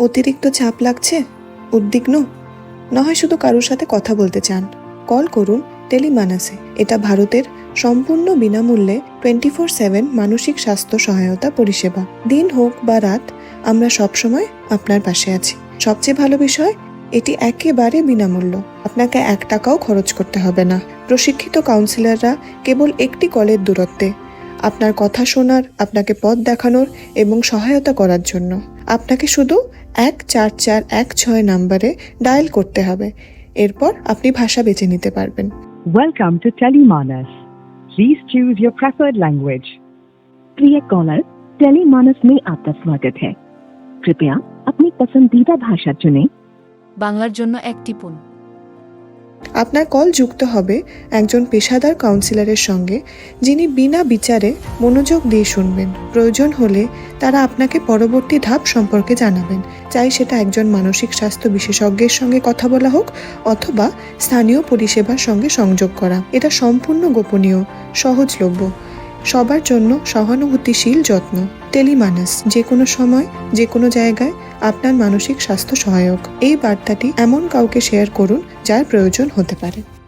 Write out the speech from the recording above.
অতিরিক্ত চাপ লাগছে? উদ্বিগ্ন? না হয় শুধু কারোর সাথে কথা বলতে চান। কল করুন টেলিমানাসে। এটা ভারতের সম্পূর্ণ বিনামূল্যে টোয়েন্টি ফোর সেভেন মানসিক স্বাস্থ্য সহায়তা পরিষেবা। দিন হোক বা রাত, আমরা সবসময় আপনার পাশে আছি। সবচেয়ে ভালো বিষয়, এটি একেবারে বিনামূল্য। আপনাকে এক টাকাও খরচ করতে হবে না। প্রশিক্ষিত কাউন্সিলররা কেবল একটি কলের দূরত্বে আপনার কথা শোনার আপনাকে পথ দেখানোর এবং সহায়তা করার জন্য আপনাকে শুধু এক চার চার এক ছয় নাম্বারে ডায়াল করতে হবে এরপর আপনি ভাষা বেছে নিতে পারবেন Welcome to Telemanas. Please choose your preferred language. प्रिय कॉलर टेलीमानस में आपका स्वागत है कृपया अपनी पसंदीदा भाषा चुनें বাংলার জন্য এক টিপুন আপনার কল যুক্ত হবে একজন পেশাদার কাউন্সিলরের সঙ্গে, যিনি বিনা বিচারে মনোযোগ দিয়ে শুনবেন। প্রয়োজন হলে তারা আপনাকে পরবর্তী ধাপ সম্পর্কে জানাবেন। চাই সেটা একজন মানসিক স্বাস্থ্য বিশেষজ্ঞের সঙ্গে কথা বলা হোক অথবা স্থানীয় পরিষেবার সঙ্গে সংযোগ করা। এটা সম্পূর্ণ গোপনীয়, সহজলভ্য। সবার জন্য সহানুভূতিশীল, যত্ন। টেলিমানাস, যে কোনো সময়, যে কোনো জায়গায় আপনার মানসিক স্বাস্থ্য সহায়ক। এই বার্তাটি এমন কাউকে শেয়ার করুন যার প্রয়োজন হতে পারে।